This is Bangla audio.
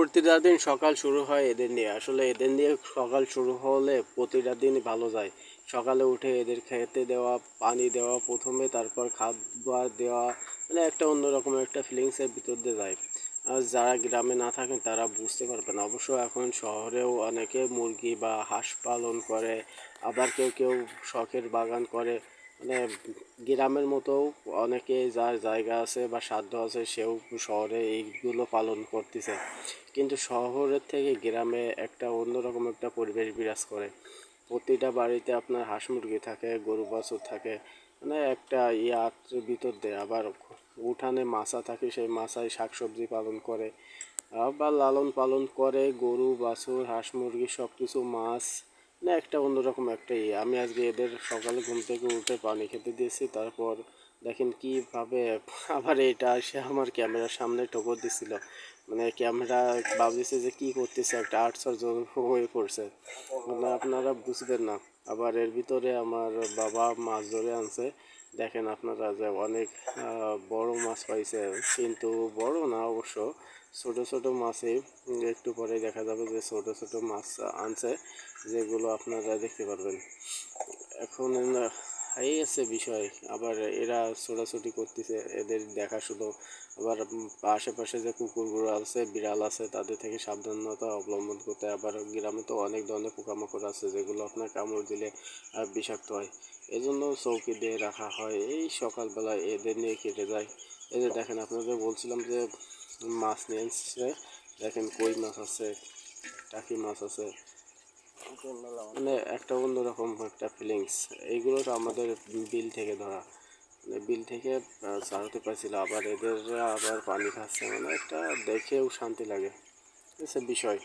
প্রতিটা দিন সকাল শুরু হয় এদের নিয়ে। আসলে এদের নিয়ে সকাল শুরু হলে প্রতিটা দিন ভালো যায়। সকালে উঠে এদের খেতে দেওয়া, পানি দেওয়া, প্রথমে তারপর খাবার দেওয়া মানে একটা অন্যরকম একটা ফিলিংসের ভিতর দিয়ে যায়। আর যারা গ্রামে না থাকেন তারা বুঝতে পারবেন অবশ্য এখন শহরেও অনেকে মুরগি বা হাঁস পালন করে, আবার কেউ কেউ শখের বাগান করে। মানে গ্রামের মতো অনেকে যার জায়গা আছে বা সাধ্য আছে সেও শহরে এইগুলো পালন করতেছে। কিন্তু শহরের থেকে গ্রামে একটা অন্যরকম একটা পরিবেশ বিরাজ করে। প্রতিটা বাড়িতে আপনার হাঁস মুরগি থাকে, গরু, বাছুর থাকে। মানে একটা ইয়ার ভিতর দিয়ে আবার উঠানে মাছা থাকে, সেই মাছায় শাকসবজি পালন করে। আবার লালন পালন করে গরু, বাছুর, হাঁস মুরগি সব কিছু মাছ মানে একটা অন্যরকম একটা ইয়ে। আমি আজকে এদের সকালে ঘুম থেকে উঠে পানি খেতে দিয়েছি, তারপর দেখেন কীভাবে আবার এটা এসে আমার ক্যামেরার সামনে ঠোকর দিছিল। মানে ক্যামেরা ভাবতেছে যে কী করতেছে, একটা আশ্চর্য হয়ে পড়ছে। মানে আপনারা বুঝবেন না। আবার এর ভিতরে আমার বাবা মাছ ধরে আনছে। দেখেন আপনারা যে অনেক বড় মাছ পাইছে। কিন্তু বড় না অবশ্য, ছোট ছোট মাছই। একটু পরে দেখা যাবে যে ছোট ছোট মাছ আনছে, যেগুলো আপনারা দেখতে পারবেন। এখন এই আছে বিষয়। আবার এরা ছোটাছুটি করতেছে, এদের দেখা শুধু আবার আশেপাশে যে কুকুরগুলো আছে, বিড়াল আছে, তাদের থেকে সাবধানতা অবলম্বন করতে। আবার গ্রামে তো অনেক ধরনের পোকামাকড় আছে, যেগুলো আপনার কামড় দিলে বিষাক্ত হয়। এই জন্য চৌকি দিয়ে রাখা হয়। এই সকালবেলা এদের নিয়ে কেটে যায়। যে দেখেন, আপনাদের বলছিলাম যে মাছ নিয়ে দেখেন কই মাছ আছে, টাকি মাছ আছে। মানে একটা অন্যরকম একটা ফিলিংস এইগুলো তো আমাদের বিল থেকে ধরা। মানে বিল থেকে চালাতে পারছিল। আবার এদের আবার পানি খাচ্ছে। মানে একটা দেখেও শান্তি লাগে। এসব বিষয়।